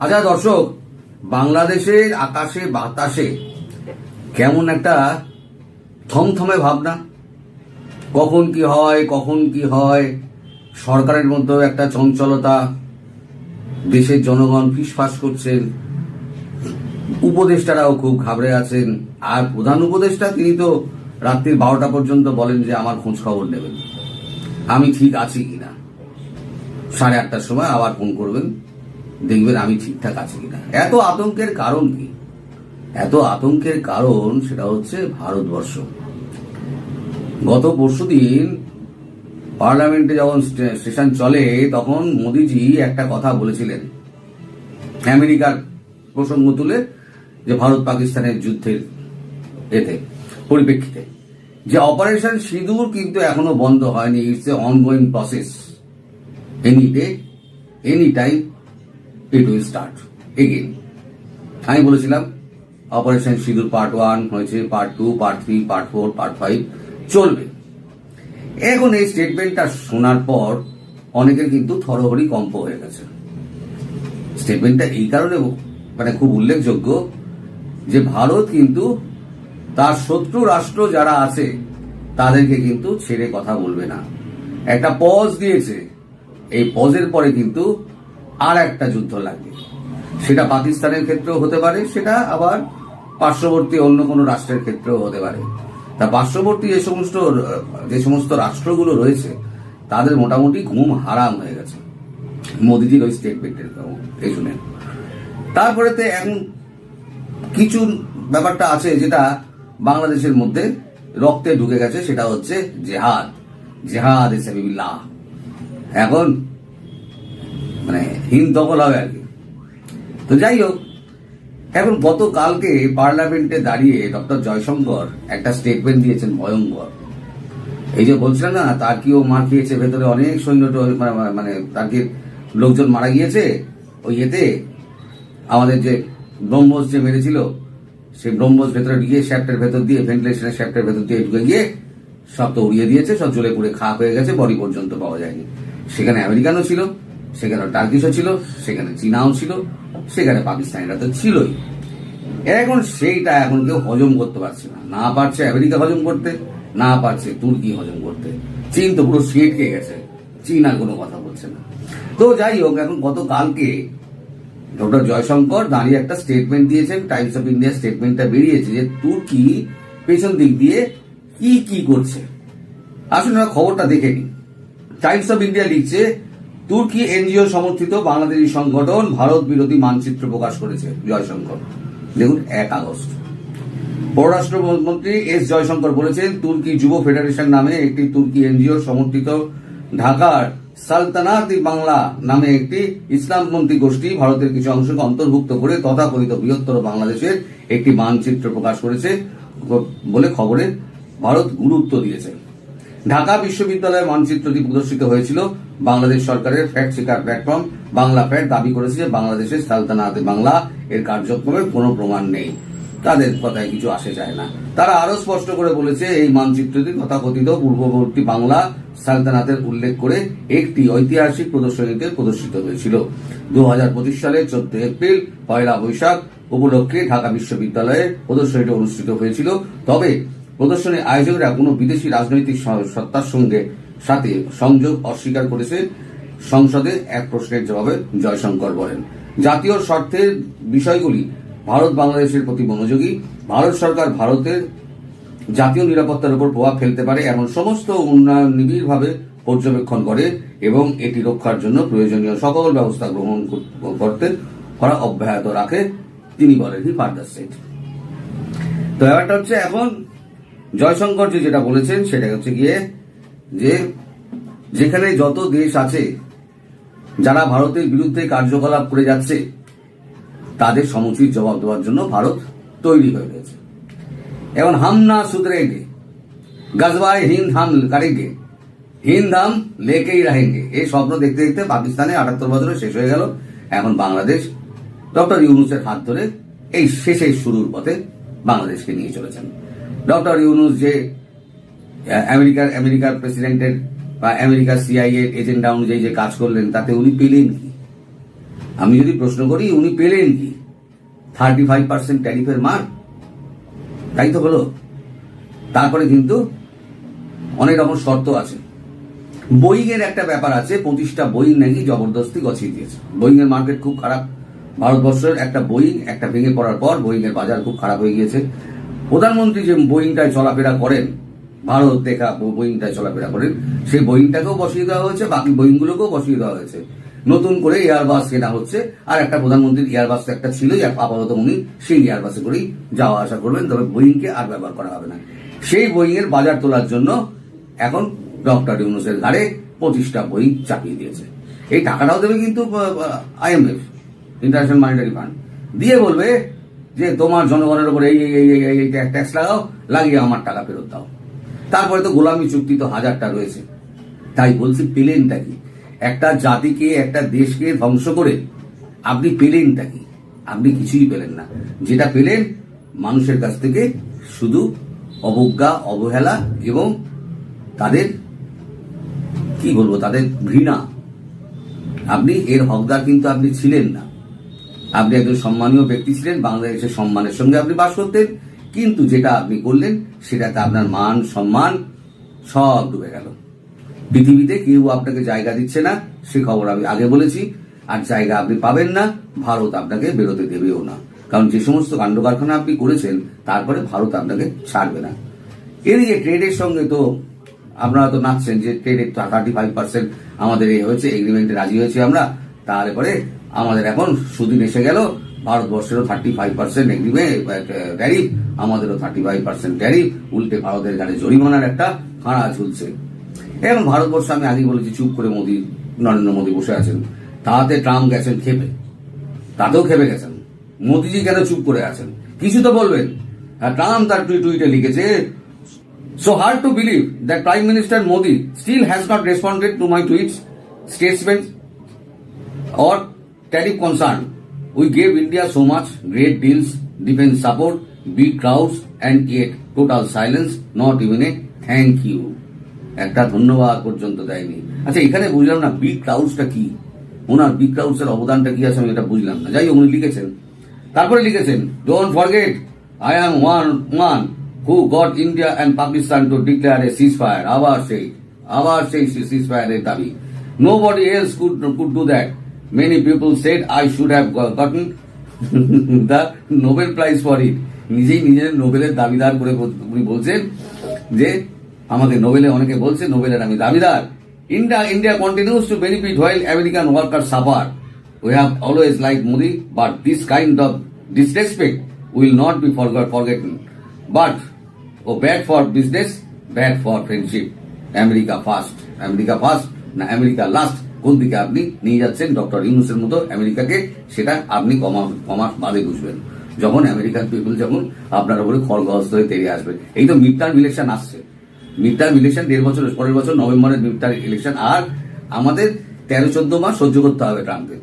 আচ্ছা দর্শক, বাংলাদেশের আকাশে বাতাসে কেমন একটা থমথমে ভাবনা। কখন কি হয়, কখন কি হয়, সরকারের মধ্যেও একটা চঞ্চলতা, দেশের জনগণ ফিসফাস করছেন, উপদেষ্টারাও খুব ঘাবড়ে আছেন, আর প্রধান উপদেষ্টা তিনি তো রাত্রির বারোটা পর্যন্ত বলেন যে আমার খোঁজ খবর নেবেন। আমি ঠিক আছি কিনা? সাড়ে আটটার সময় আবার ফোন করবেন। দেখবেন আমি ঠিকঠাক আছি কিনা। এত আতঙ্কের কারণ কি? এত আতঙ্কের কারণ সেটা হচ্ছে ভারতবর্ষ। গত পরশুদিন পার্লামেন্টে যখন সেশন চলে, তখন মোদিজি একটা কথা বলেছিলেন। আমেরিকার প্রসঙ্গ তুলে যে ভারত পাকিস্তানের যুদ্ধের এতে পরিপ্রেক্ষিতে। যে অপারেশন সিঁদুর কিন্তু এখনও বন্ধ হয়নি it's a ongoing process any day any time it will start again আমি বলেছিলাম অপারেশন সিঁদুর পার্ট ওয়ান হয়েছে part two part three part four part five চলবে। এখন এই স্টেটমেন্টটা শোনার পর অনেকের কিন্তু থরহরি কম্প হয়ে গেছে। স্টেটমেন্টটা এই কারণে মানে খুব উল্লেখযোগ্য যে ভারত কিন্তু তার শত্রু রাষ্ট্র যারা আছে, তাদেরকে কিন্তু ছেড়ে কথা বলবে না। একটা পজ দিয়েছে। এই পজের পরে কিন্তু আর একটা যুদ্ধ লাগবে। সেটা পাকিস্তানের ক্ষেত্রেও হতে পারে, সেটা আবার পার্শ্ববর্তী অন্য কোনো রাষ্ট্রের ক্ষেত্রেও হতে পারে। তা পার্শ্ববর্তী যে সমস্ত যে সমস্ত রাষ্ট্রগুলো রয়েছে, তাদের মোটামুটি ঘুম হারাম হয়ে গেছে। মোদিজির ওই স্টেটমেন্টের এই শুনে তারপরে তো এখন কিছু ব্যাপারটা আছে যেটা বাংলাদেশের মধ্যে রক্তে ঢুকে গেছে, সেটা হচ্ছে জেহাদ। জেহাদ ইসাবিল্লাহ এখন মানে হিন্দ দখল হবে আর কি। তো যাই হোক, এখন গতকালকে পার্লামেন্টে দাঁড়িয়ে ডক্টর জয়শঙ্কর একটা স্টেটমেন্ট দিয়েছেন ভয়ঙ্কর। এই যে বলছিলেন না, তার কি ও মার খেয়েছে, ভেতরে অনেক সৈন্য মানে- মানে তার কি লোকজন মারা গিয়েছে? ওই এতে আমাদের যে ব্রহ্মোস যে মেরেছিল, সেই ব্রহ্মোস ভেতরে গিয়ে শ্যাপ্টের ভেতর দিয়ে ভেন্টিলেশনের শ্যাপ্টের ভেতর দিয়ে ঢুকে গিয়ে সব তো উড়িয়ে দিয়েছে, সব জ্বলে পুড়ে খারাপ হয়ে গেছে বডি পর্যন্ত পাওয়া যায়নি। সেখানে আমেরিকানও ছিল সেখানে টার্কিশও ছিল, সেখানে চীনাও ছিল, সেখানে পাকিস্তানিরা তো ছিলই। এখন সেইটা এখন কেউ হজম করতে পারছে না। না পারছে আমেরিকা হজম করতে, না পারছে তুর্কি হজম করতে। চীন তো পুরো সেটকে গেছে। চীন আর কোনো কথা বলছে না। তো যাই হোক, এখন গতকালকে ডক্টর জয়শঙ্কর দাঁড়িয়ে একটা স্টেটমেন্ট দিয়েছেন টাইমস অফ ইন্ডিয়া স্টেটমেন্টটা বেরিয়েছে যে তুর্কি পেছন দিক দিয়ে কি কি করছে। আমরা খবরটা দেখে নিই। টাইমস অফ ইন্ডিয়া লিখছে তুর্কি এনজিও সমর্থিত বাংলাদেশি সংগঠন ভারত বিরোধী মানচিত্র প্রকাশ করেছে, জয়শঙ্কর। দেখুন, এক আগস্ট। পররাষ্ট্র মন্ত্রী এস জয়শঙ্কর বলেছেন, তুর্কি যুব ফেডারেশন নামে একটি তুর্কি এনজিও সমর্থিত ঢাকার সালতানাত বাংলা নামে একটি ইসলামপন্থী গোষ্ঠী ভারতের কিছু অংশকে অন্তর্ভুক্ত করে তথাকথিত বৃহত্তর বাংলাদেশের একটি মানচিত্র প্রকাশ করেছে বলে খবরে ভারত গুরুত্ব দিয়েছে। ঢাকা বিশ্ববিদ্যালয়ের মানচিত্রটি প্রদর্শিত হয়েছিল বাংলাদেশ সরকারের ফ্যাক্ট শিকার প্ল্যাটফর্ম বাংলা ফ্যাক্ট দাবি করেছে যে বাংলাদেশের সালতানাতে বাংলা এর কার্যক্রমের কোনো প্রমাণ নেই। তাদের কথায় কিছু আসে যায় না। তারা আরও স্পষ্ট করে বলেছে, এই মানচিত্রটি তথাকথিত পূর্ববর্তী বাংলা সালতানাতের উল্লেখ করে একটি ঐতিহাসিক প্রদর্শনীতে প্রদর্শিত হয়েছিল। দু হাজার পঁচিশ সালের চোদ্দ এপ্রিল, পয়লা বৈশাখ উপলক্ষে ঢাকা বিশ্ববিদ্যালয়ে প্রদর্শনীটি অনুষ্ঠিত হয়েছিল। তবে প্রদর্শনী আয়োজকরা কোনো বিদেশি রাজনৈতিক সত্তার সঙ্গে সাথে সংযোগ অস্বীকার করেছে সংসদে এক প্রশ্নের জবাবে জয়শঙ্কর বলেন, জাতীয় স্বার্থের বিষয়গুলি ভারত বাংলাদেশের প্রতি মনোযোগী। ভারত সরকার ভারতের জাতীয় নিরাপত্তার উপর প্রভাব ফেলতে পারে এমন সমস্ত উন্নয়ন নিবিড়ভাবে পর্যবেক্ষণ করে এবং এটি রক্ষার জন্য প্রয়োজনীয় সকল ব্যবস্থা গ্রহণ করতে, করা অব্যাহত রাখে। তিনি বলেন হি ফার্দার সেট তো ব্যাপারটা হচ্ছে এখন জয়শঙ্কর যেটা বলেছেন সেটা হচ্ছে গিয়ে যে যেখানে যত দেশ আছে যারা ভারতের বিরুদ্ধে কার্যকলাপ করে যাচ্ছে, তাদের সমুচিত জবাব দেওয়ার জন্য ভারত তৈরি হয়ে গেছে। এখন হাম না সুধরেঙ্গে গজবায় হিন্দ হাম করেঙ্গে, হিন্দ হাম লেকেই রাহেঙ্গে। এই স্বপ্ন দেখতে দেখতে পাকিস্তানে আটাত্তর বছরে শেষ হয়ে গেল। এখন বাংলাদেশ ডক্টর ইউনুসের হাত ধরে এই শেষের শুরুর পথে বাংলাদেশকে নিয়ে চলেছেন। ডক্টর ইউনুস যে আমেরিকার আমেরিকার প্রেসিডেন্টের বা আমেরিকার সিআইএ এজেন্ডা অনুযায়ী যে কাজ করলেন, তাতে উনি পেলেন কি? আমি যদি প্রশ্ন করি, উনি পেলেন কি? থার্টি ফাইভ পার্সেন্ট ট্যারিফের মার তাই তো হলো। তারপরে কিন্তু অনেক রকম শর্ত আছে। বোয়িং এর একটা ব্যাপার আছে পঁচিশটা বোয়িং নাকি জবরদস্তি গছিয়ে দিয়েছে। বোয়িং এর মার্কেট খুব খারাপ। ভারতবর্ষের একটা বোয়িং, একটা ভেঙে পড়ার পর বোয়িং এর বাজার খুব খারাপ হয়ে গিয়েছে। প্রধানমন্ত্রী যে বোয়িংটায় চলাফেরা করেন ভারত দেখা বোয়িংটায় চলাফেরা করেন। সেই বোয়িংটাকেও বসিয়ে দেওয়া হয়েছে, বাকি বোয়িংগুলোকেও বসিয়ে দেওয়া হয়েছে। নতুন করে এয়ারবাস কেনা হচ্ছে। আর একটা প্রধানমন্ত্রীর এয়ারবাস তো একটা আর আপাতত উনি সেই এয়ারবাসে করেই যাওয়া আসা করবেন, তবে বোয়িংকে আর ব্যবহার করা হবে না। সেই বোয়িং এর বাজার তোলার জন্য এখন ডক্টর ইউনুসের ঘাড়ে পঁচিশটা বই চাপিয়ে দিয়েছে। এই টাকাটাও দেবে কিন্তু আইএমএফ ইন্টারন্যাশনাল মনিটারি ফান্ড। দিয়ে বলবে যে, তোমার জনগণের উপর এই এই এই ট্যাক্স লাগাও, লাগিয়ে আমার টাকা ফেরত দাও। তারপরে তো গোলামি চুক্তি তো হাজারটা রয়েছে। তাই বলছি, পেলেনটা কি? একটা জাতিকে, একটা দেশকে ধ্বংস করে আপনি পেলেনটা কি? আপনি কিছুই পেলেন না। যেটা পেলেন, মানুষের কাছ থেকে শুধু অবজ্ঞা, অবহেলা এবং তাদের, কি বলব, তাদের ঘৃণা। আপনি, এর হকদার কিন্তু আপনি ছিলেন না। আপনি একজন সম্মানীয় ব্যক্তি ছিলেন, বাংলাদেশের সম্মানের সঙ্গে আপনি বাস করতেন কিন্তু যেটা আপনি করলেন, সেটাতে আপনার মান, সম্মান সব ডুবে গেল। পৃথিবীতে কেউ আপনাকে জায়গা দিচ্ছে না, সে খবর আমি আগে বলেছি। আর জায়গা আপনি পাবেন না, ভারত আপনাকে বেরোতে দেবেও না। কারণ যে সমস্ত কাণ্ড কারখানা আপনি করেছেন, তারপরে ভারত আপনাকে ছাড়বে না। এদিকে ট্রেডের সঙ্গে তো আপনারা তো নাচছেন যে ট্রেডের থার্টি ফাইভ পার্সেন্ট আমাদের এই হয়েছে এগ্রিমেন্টে রাজি হয়েছে আমরা। তাহলে পরে আমাদের এখন সুদিন এসে গেল ভারতবর্ষেরও thirty five percent agreement tariff আমাদেরও থার্টি ফাইভ পার্সেন্ট ট্যারিফ উল্টে ভারতের গাড়ি জরিমানার একটা খাঁড়া ঝুলছে। এখন ভারতবর্ষে আমি আগে বলেছি চুপ করে মোদী নরেন্দ্র মোদী বসে আছেন। তাতে ট্রাম্প গেছেন খেপে তাতেও খেপে গেছেন। মোদীজি কেন চুপ করে আছেন? কিছু তো বলবেন। আর ট্রাম্প তার টুই- টুইটে লিখেছে So hard to believe that Prime Minister Modi still has not responded to my tweets, statements, or tariff concern. We gave India so much, great deals, defense support, big crowds, and yet total silence, not even a thank you. একটা ধন্যবাদ পর্যন্ত দেয়নি। আচ্ছা এখানে বুঝলাম না big ক্রাউডসটা কি? ওনার big crowds এর অবদানটা কি আছে আমি এটা বুঝলাম না। যাই হোক উনি লিখেছেন। তারপরে লিখেছেন don't forget I am one one who got India and Pakistan to declare a ceasefire আবার সেই আবার সেই সিজ ফায়ারের দাবি। Nobody else could could do that many people said I should have gotten the Nobel prize for it নিজেই নিজের নোবেলের দাবিদার করে উনি বলছেন যে আমাকে নোবেলে অনেকে বলছে নোবেলের আমি দাবিদার। India India continues to benefit while American worker suffer We have always liked Modi, but this kind of disrespect will not be forgot, forgotten. But, O bad for business, bad for friendship America first America first না America last কোন দিকে আপনি নিয়ে যাচ্ছেন? Doctor ইউনুসের মতো আমেরিকাকে সেটা আপনি কমা কমা বাদে বুঝবেন। যখন আমেরিকান পিপল যখন আপনার উপরে খড়গহস্ত হয়ে তেড়ে আসবে। এই তো মিড টার্ম ইলেকশন আসছে। মিড টার্ম ইলেকশন দেড় বছর, পরের বছর নভেম্বরের মিড টার্ম ইলেকশন আর আমাদের তেরো, চোদ্দ মাস সহ্য করতে হবে ট্রাম্পকে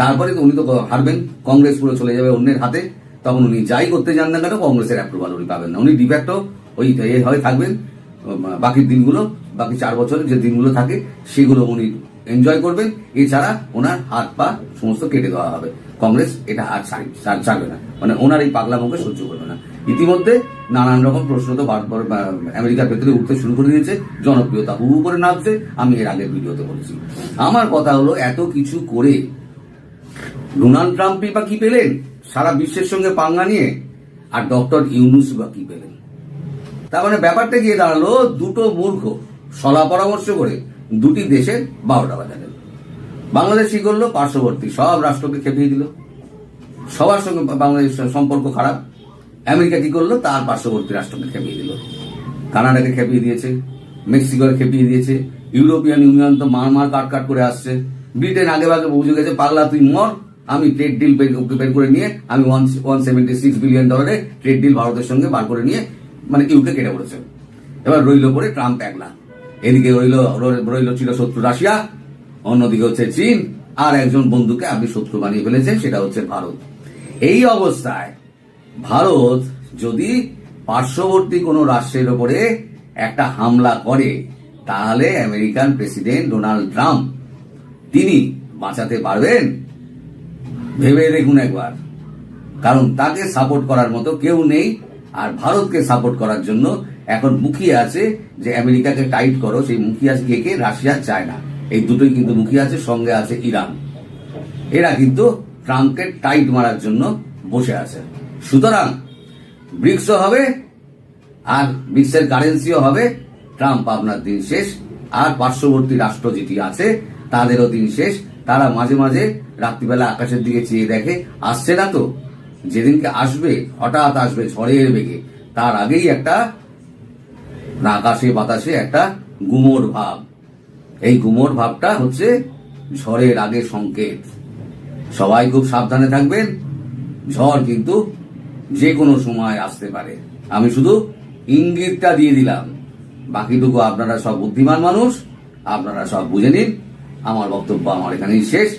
তারপরে উনি তো হারবেন, কংগ্রেস পুরো চলে যাবে অন্যের হাতে। তখন উনি যাই করতে যান না কেন, কংগ্রেসের অ্যাপ্রুভাল উনি পাবেন না। উনি ডিফ্যাক্টো ওই হয়ে থাকবেন, বাকি দিনগুলো, বাকি চার বছরের যে দিনগুলো থাকে, সেগুলো উনি এনজয় করবেন। এছাড়া ওনার হাত পা সমস্ত কেটে দেওয়া হবে। কংগ্রেস এটা আর ছাড়বে না। মানে ওনার এই পাগলা মুখে সহ্য করবে না। ইতিমধ্যে নানান রকম প্রশ্ন তো ভারত আমেরিকার ভেতরে উঠতে শুরু করে দিয়েছে। জনপ্রিয়তা হু করে নামছে। আমি এর আগের ভিডিওতে বলেছি। আমার কথা হলো, এত কিছু করে ডোনাল্ড ট্রাম্পই বা কি পেলেন? সারা বিশ্বের সঙ্গে পাঙ্গা নিয়ে? আর ডক্টর ইউনুস বা কি পেলেন? তার মানে ব্যাপারটা গিয়ে দাঁড়াল দুটো মূর্খ। সলা পরামর্শ করে দুটি দেশের বারোটা বাজালেন বাংলাদেশ কি করল? পার্শ্ববর্তী সব রাষ্ট্রকে খেপিয়ে দিল। সবার সঙ্গে বাংলাদেশের সম্পর্ক খারাপ। আমেরিকা কি করল? তার পার্শ্ববর্তী রাষ্ট্রকে খেপিয়ে দিল। কানাডাকে খেপিয়ে দিয়েছে। মেক্সিকোকে খেপিয়ে দিয়েছে। ইউরোপিয়ান ইউনিয়ন তো মার মার কাট কাট করে আসছে। ব্রিটেন আগে ভাগে বুঝে গেছে, পাগলা, তুই মর। আমি ট্রেড ডিল বের করে নিয়ে, আমি one one seventy six billion ডলারে ট্রেড ডিল ভারতের সঙ্গে বার করে নিয়ে মানে ইউকে কেটে পড়েছে। এবার রইল পরে ট্রাম্প একলা। এদিকে রইল রইল ছিল শত্রু রাশিয়া, অন্যদিকে হচ্ছে চীন, আর একজন বন্ধুকে আপনি শত্রু বানিয়ে ফেলেছেন সেটা হচ্ছে ভারত। এই অবস্থায় ভারত যদি পার্শ্ববর্তী কোনো রাষ্ট্রের ওপরে একটা হামলা করে, তাহলে আমেরিকান প্রেসিডেন্ট ডোনাল্ড ট্রাম্প, তিনি বাঁচাতে পারবেন? ভেবে দেখুন একবার। কারণ তাকে সাপোর্ট করার মতো কেউ নেই। আর ভারতকে সাপোর্ট করার জন্য এখন মুখিয়ে আছে যে আমেরিকাকে টাইট করো, সেই মুখিয়ে আছে কে রাশিয়া, চায়না। এই দুটোই কিন্তু মুখিয়ে আছে, সঙ্গে আছে ইরান। এরা কিন্তু ট্রাম্পকে টাইট মারার জন্য বসে আছে। সুতরাং ব্রিক্সও হবে আর ব্রিক্সের কারেন্সিও হবে। ট্রাম্প আপনার দিন শেষ। আর পার্শ্ববর্তী রাষ্ট্র যেটি আছে, তাদেরও দিন শেষ। তারা মাঝে মাঝে রাত্রিবেলা আকাশের দিকে চেয়ে দেখে, আসছে না তো? যেদিনকে আসবে, হঠাৎ আসবে ঝড়ের বেগে, তার আগেই একটা আকাশে, বাতাসে একটা গুমোট ভাব। এই গুমোট ভাবটা হচ্ছে ঝড়ের আগে সংকেত। সবাই খুব সাবধানে থাকবেন, ঝড় কিন্তু যে কোনো সময় আসতে পারে। আমি শুধু ইঙ্গিতটা দিয়ে দিলাম। বাকিটুকু আপনারা সব বুদ্ধিমান মানুষ, আপনারা সব বুঝে নিন। আমার বক্তব্য আমার এখানেই শেষ।